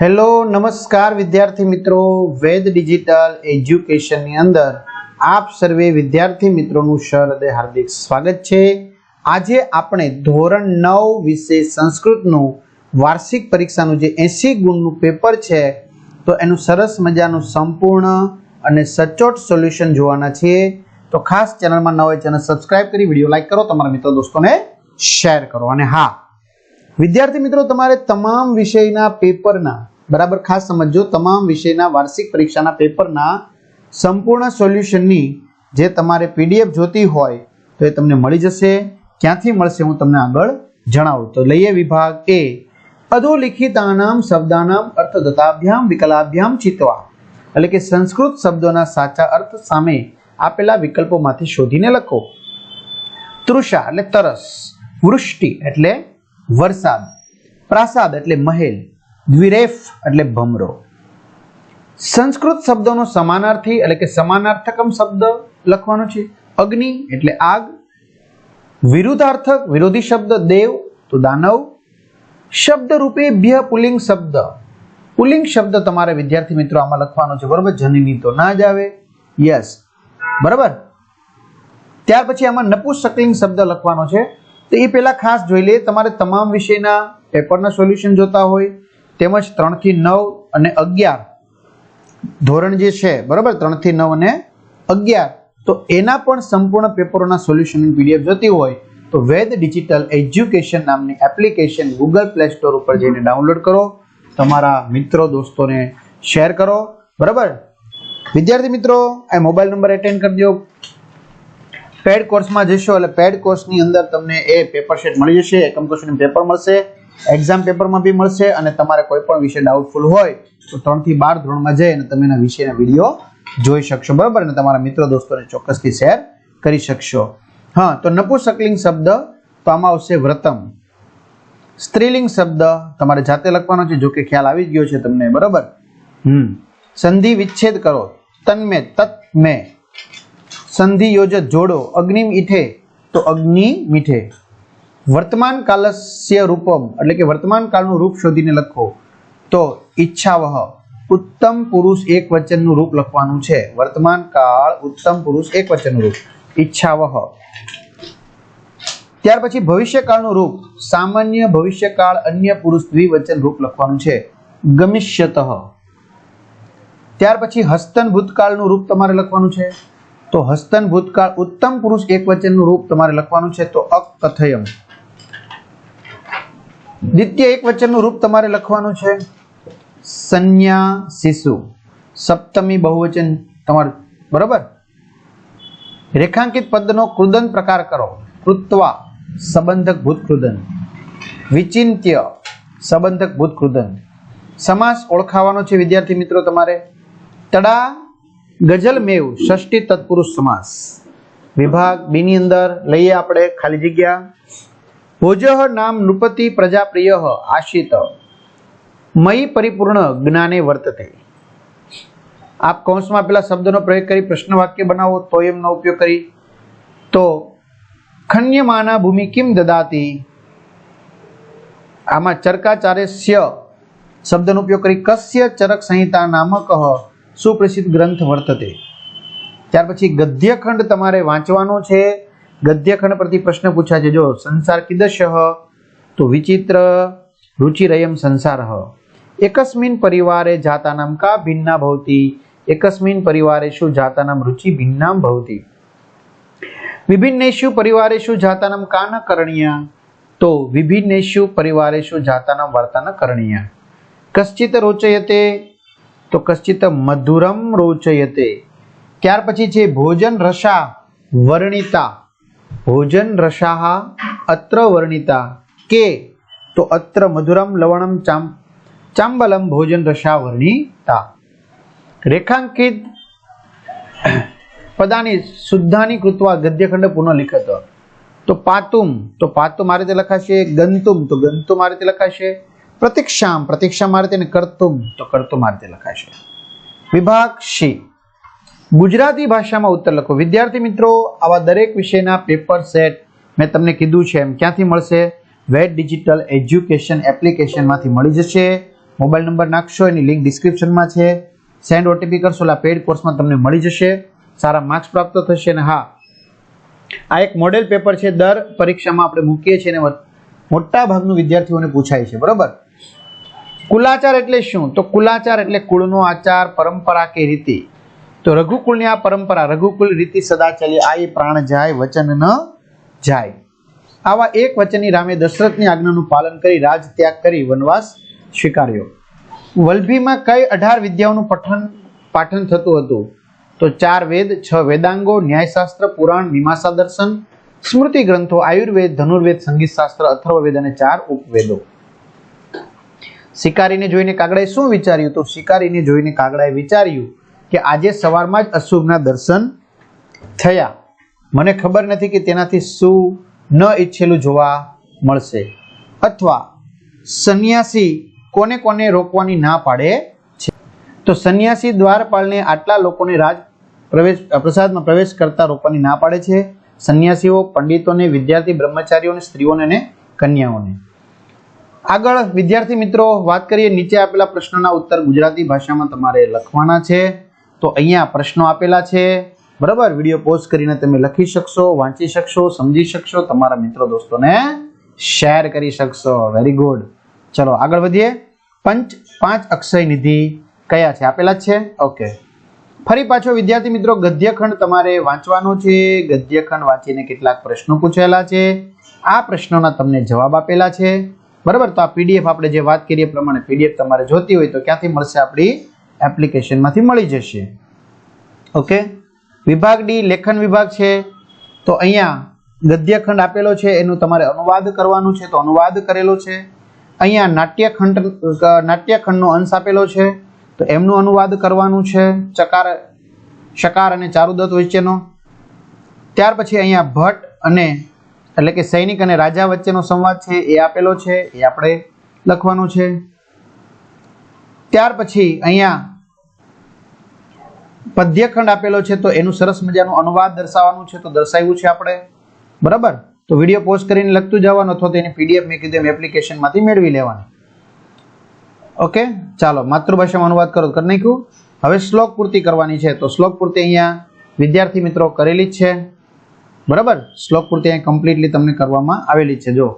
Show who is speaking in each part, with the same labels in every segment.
Speaker 1: Hello, નમસ્કાર વિદ્યાર્થી મિત્રો. વેદ ડિજિટલ એજ્યુકેશનની અંદર આપ સર્વે વિદ્યાર્થી મિત્રોનું સહૃદય હાર્દિક સ્વાગત છે. આજે આપણે ધોરણ નવ વિશે સંસ્કૃતનું વાર્ષિક પરીક્ષાનું જે એસી ગુણનું પેપર છે, તો એનું સરસ મજાનું સંપૂર્ણ અને સચોટ સોલ્યુશન જોવાના છીએ. તો ખાસ ચેનલમાં ન ચેનલ સબસ્ક્રાઇબ કરી, વીડિયો લાઇક કરો, તમારા મિત્રો દોસ્તોને શેર કરો. અને હા, વિદ્યાર્થી મિત્રો, તમારે તમામ વિષયના પેપરના બરાબર? ખાસ સમજો તમામ વિષયના વાર્ષિક પરીક્ષાના પેપરના સંપૂર્ણ સોલ્યુશનની જે તમારે પીડીએફ જોતી હોય તો એ તમને મળી જશે. ક્યાંથી મળશે હું તમને આગળ જણાવું. તો લઈએ વિભાગ એ. અધોલિખિતાનામ શબ્દાનામ અર્થદત્તાભ્યામ વિકલાભ્યામ ચિત્વા. એટલે કે સંસ્કૃત શબ્દોના સાચા અર્થ સામે આપેલા વિકલ્પોમાંથી શોધીને લખો. તૃષા એટલે તરસ, વૃષ્ટિ એટલે વરસાદ, પ્રાસાદ એટલે મહેલ દ્વિરેફ એટલે ભમરો. સંસ્કૃત શબ્દોનો સમાનાર્થી એટલે કે સમાનાર્થકમ શબ્દ લખવાનો છે. અગ્નિ એટલે આગ. વિરુદ્ધાર્થક વિરોધી શબ્દ દેવ તો દાનવ. શબ્દ રૂપેભ્ય પુલિંગ શબ્દ. પુલિંગ શબ્દ તમારે વિદ્યાર્થી મિત્રો આમાં લખવાનો છે. બરોબર? જનની તો ના જ આવે. યસ. બરાબર? ત્યાર પછી આમાં નપુસકલિંગ શબ્દ લખવાનો છે. તો એ પહેલા ખાસ જોઈ લઈએ તમારે તમામ વિષયના પેપરના સોલ્યુશન જોતા હોય. તેમજ ત્રણથી નવ અને અગિયાર ધોરણ જે છે, બરાબર? ત્રણથી નવ અને અગિયાર. તો એના પણ સંપૂર્ણ પેપરોના સોલ્યુશનની પીડીએફ જોતી હોય તો વેદ ડિજિટલ એજ્યુકેશન નામની એપ્લિકેશન ગૂગલ પ્લે સ્ટોર ઉપર જઈને ડાઉનલોડ કરો. તમારા મિત્રો દોસ્તોને શેર કરો. બરાબર? વિદ્યાર્થી મિત્રો, આ મોબાઈલ નંબર એટેન્ડ કરી દો. પેડ કોર્સમાં જશો એટલે પેડ કોર્સની અંદર તમને એ પેપર શેટ મળી જશે, એકમ ક્વેશ્ચન પેપર મળશે. એક્ઝામ પેપરમાં બી મળશે અને તમારે કોઈ પણ વિષય ડાઉટફુલ હોય, તો ત્રણથી બાર ધોરણમાં જઈ અને તમે એના વિષયના વીડિયો જોઈ શકશો, બરાબર? અને તમારા મિત્રો દોસ્તોને ચોક્કસથી શેર કરી શકશો. હા, તો નપુસકલિંગ શબ્દ, તો આમાં આવશે વ્રતમ. સ્ત્રીલિંગ શબ્દ, તમારે જાતે લખવાનો છે જો કે ખ્યાલ આવી ગયો છે તમને, બરાબર? હમ. સંધિ વિચ્છેદ કરો, તન્મે તત મે સંધિ યોજત જોડો, અગ્નિમ ઈઠે, તો અગ્નિ મીઠે. વર્તમાન કાલસ્ય રૂપમ, એટલે કે વર્તમાન કાળનું રૂપ શોધીને લખો. તો ઈચ્છાવહ, ઉત્તમ પુરુષ એક વચનનું રૂપ લખવાનું છે. વર્તમાન કાળ ઉત્તમ પુરુષ એક વચનનું રૂપ. ઈચ્છાવહ. ત્યાર પછી ભવિષ્યકાળનું રૂપ. સામાન્ય ભવિષ્યકાળ, અન્ય પુરુષ દ્વિવચન રૂપ લખવાનું છે. ગમિષ્યતઃ. ત્યાર પછી હસ્તન ભૂતકાળનું રૂપ તમારે લખવાનું છે. તો હસ્તન ભૂતકાળ, ઉત્તમ પુરુષ એક વચનનું રૂપ તમારે લખવાનું છે. તો અકથયમ. દ્વિતીય એક વચનનું રૂપ તમારે લખવાનું છે સંજ્ઞા શિશુ સપ્તમી બહુવચન તમારું. બરોબર? રેખાંકિત પદનો કૃદન પ્રકાર કરો. કૃત્વા, સંબંધક ભૂતકૃદન વિચિંત્ય, સંબંધક ભૂતકૃદન સમાસ ઓળખાવાનો છે, વિદ્યાર્થી મિત્રો તમારે. તડા ગઝલ મેવ ષષ્ઠી તત્પુરુષ સમાસ. વિભાગ બીની અંદર લઈએ આપણે, ખાલી જગ્યા. ભોજઃ નામ નૃપતિ પ્રજાપ્રિય આશ્રિત મયી પરિપૂર્ણ જ્ઞાને વર્તતે. આપ કૌંસમાં પેલા શબ્દનો પ્રયોગ કરી પ્રશ્ન વાક્ય બનાવો, તો એમનો ઉપયોગ કરી. તો, ખન્યમાના ભૂમિ કિમ દદાતી? આમાં ચરકાચાર્ય શબ્દનો ઉપયોગ કરી, કસ્ય ચરક સંહિતા નામક સુપ્રસિદ્ધ ગ્રંથ વર્તતે. ત્યાર પછી, ગદ્યખંડ તમારે વાંચવાનો છે ગદ્યખંડ પરથી પ્રશ્ન પૂછાય છે. જો સંસાર કિદશ તો વિચિત્ર રુચિરયમ સંસાર એકસ્મિન પરિવારે જાતાનામ કા ભિન્ના ભવતી? એકસ્મિન પરિવારેષુ જાતાનામ રુચિ ભિન્નામ ભવતી. વિભિન્નેષુ પરિવારેષુ જાતાનામ કા ન કરણીય? તો વિભિન્નેષુ પરિવારેષુ જાતાનામ વાર્તા ન કરણીય. કશ્ચિત રોચયતે? તો કશ્ચિત મધુરમ રોચયતે. ત્યાર પછી છે ભોજન રસા વર્ણિતા. ભોજન રસાહા અત્ર વર્ણિતા. કે? તો અત્ર મધુરમ લવણમ ચામ, ચાંબલમ ભોજન રસા વર્ણિતા. રેખાંકિત પદાની શુદ્ધાની કૃત્વા ગદ્યખંડ પુનઃ લિખત તો પાતુમ તો પાતુમ આ રીતે લખાશે, ગંતુમ, તો ગંતુમ આ રીતે લખાશે. પ્રતિક્ષામ, પ્રતિક્ષા આ રીતે કરતુમ, તો કરતુ આ રીતે લખાશે. વિભાગ સી. ગુજરાતી ભાષામાં ઉત્તર લખો. વિદ્યાર્થી મિત્રો, આવા દરેક વિષયના પેપર સેટ મેં તમને કીધું છે, એમ ક્યાંથી મળશે? વેટ ડિજિટલ એજ્યુકેશન એપ્લિકેશનમાંથી મળી જશે. મોબાઈલ નંબર નાખશો, એની લિંક ડિસ્ક્રિપ્શનમાં છે. સેન્ડ ઓટીપી કરશો, એટલે પેડ કોર્સમાં તમને મળી જશે. સારા માર્ક્સ પ્રાપ્ત થશે અને હા, આ એક મોડેલ પેપર છે, દર પરીક્ષામાં આપણે મૂકીએ છીએ અને મોટા ભાગનું વિદ્યાર્થીઓને પૂછાય છે, બરોબર? કુલાચાર એટલે શું? તો કુલાચાર એટલે કુળનો આચાર, પરંપરા કે રીતિ. તો રઘુકુળની આ પરંપરા રઘુકુલ રીતિ સદા ચાલી આ પ્રાણ જાય, વચન ન જાય. આવા એક વચનની રામે દશરથની આજ્ઞાનું પાલન કરી રાજ ત્યાગ કરી, વનવાસ સ્વીકાર્યો. વલ્ભીમાં કઈ અઢાર વિદ્યાઓનું પઠન, પાઠન થતું હતું? તો ચાર વેદ, છ વેદાંગો, ન્યાયશાસ્ત્ર, પુરાણ, મીમાંસા દર્શન, સ્મૃતિ ગ્રંથો, આયુર્વેદ, ધનુર્વેદ સંગીત શાસ્ત્ર અથર્વવેદ અને ચાર ઉપવેદો. શિકારીને જોઈને કાગડાએ શું વિચાર્યું? તો શિકારીને જોઈને કાગડાએ વિચાર્યું કે આજે સવારમાં જ અશુભના દર્શન થયા. મને ખબર નથી કે તેનાથી શું ન ઈચ્છેલું જોવા મળશે. અથવા સંન્યાસી કોને કોને રોકવાની ના પાડે છે. તો સંન્યાસી દ્વારપાલને આટલા લોકોને રાજ પ્રવેશ, પ્રસાદમાં પ્રવેશ કરતા રોકવાની ના પાડે છે. સંન્યાસીઓ, પંડિતોને, વિદ્યાર્થી, બ્રહ્મચારીઓને, સ્ત્રીઓને અને કન્યાઓને. આગળ વિદ્યાર્થી મિત્રો વાત કરીએ નીચે આપેલા પ્રશ્નોના ઉત્તર ગુજરાતી ભાષામાં તમારે લખવાના છે. તો અહીંયા પ્રશ્નો આપેલા છે. બરાબર? વીડિયો પોઝ કરીને તમે લખી શકશો, વાંચી શકશો, સમજી શકશો, તમારા મિત્રો દોસ્તોને શેર કરી શકશો. વેરી ગુડ ચલો, આગળ વધીએ. પંચ પાંચ અક્ષય નિધિ કયા છે? આપેલા છે? ઓકે. ફરી પાછો વિદ્યાર્થી મિત્રો, ગદ્યખંડ તમારે વાંચવાનો છે. ગદ્યખંડ વાંચીને કેટલાક પ્રશ્નો પૂછેલા છે. આ પ્રશ્નોના તમને જવાબ આપેલા છે. બરાબર? તો આ પીડીએફ આપણે જે વાત કરીએ પ્રમાણે પીડીએફ તમારે જોતી હોય તો ક્યાંથી મળશે આપણી એપ્લિકેશનમાંથી મળી જશે. ઓકે? વિભાગ ડી, લેખન વિભાગ છે. તો અહીંયા ગદ્યખંડ આપેલો છે, એનું તમારે અનુવાદ કરવાનું છે, તો અનુવાદ કરેલો છે. અહીંયા નાટ્યખંડ નાટ્યખંડનો અંશ આપેલો છે, તો એમનું અનુવાદ કરવાનું છે, ચકાર, શકાર અને ચારુદત્ત વચ્ચેનો. ત્યાર પછી અહીંયા ભટ્ટ અને, એટલે કે સૈનિક અને રાજા વચ્ચેનો સંવાદ છે, એ આપેલો છે, એ આપણે લખવાનો છે. ત્યાર પછી અહીંયા પદ્યખંડ આપેલો છે, તો એનું સરસ મજાનું અનુવાદ દર્શાવવાનું છે, તો દર્શાવ્યું છે આપણે. બરાબર? તો વીડિયો પોસ્ટ કરીને લખતું જવાનું અથવા તો એની પીડીએફ મેં કીધું એમ એપ્લિકેશનમાંથી મેળવી લેવાની. ઓકે? ચાલો, માતૃભાષામાં અનુવાદ કરો, કરી નાખ્યું. હવે શ્લોક પૂર્તિ કરવાની છે, તો શ્લોક પૂર્તિ અહીંયા વિદ્યાર્થી મિત્રો કરેલી જ છે. બરાબર? શ્લોક પૂર્તિ અહીંયા કમ્પ્લીટલી તમને કરવામાં આવેલી છે જો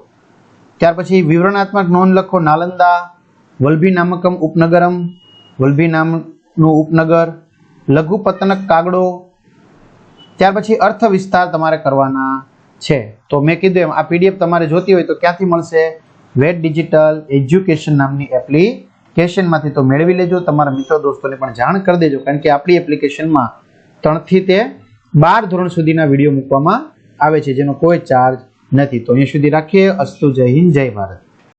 Speaker 1: ત્યાર પછી વિવરણાત્મક નોંધ લખો, નાલંદા વલ્ભી નામકમ ઉપનગરમ, વલ્ભી નામનું ઉપનગર લઘુપતનક કાગડો, ત્યાર પછી અર્થ વિસ્તાર તમારે કરવાના છે. તો મેં કીધું એમ, આ પીડીએફ તમારે જોતી હોય તો ક્યાંથી મળશે? વેટ ડિજિટલ એજ્યુકેશન નામની એપ્લિકેશનમાંથી તો મેળવી લેજો. તમારા મિત્રો દોસ્તોને પણ જાણ કરી દેજો, કારણ કે આપણી એપ્લિકેશનમાં ત્રણથી તે બાર ધોરણ સુધીના વીડિયો મૂકવામાં આવે છે, જેનો કોઈ ચાર્જ નથી. તો અહીંયા સુધી રાખીએ. અસ્તુ જય હિન્દ, જય ભારત.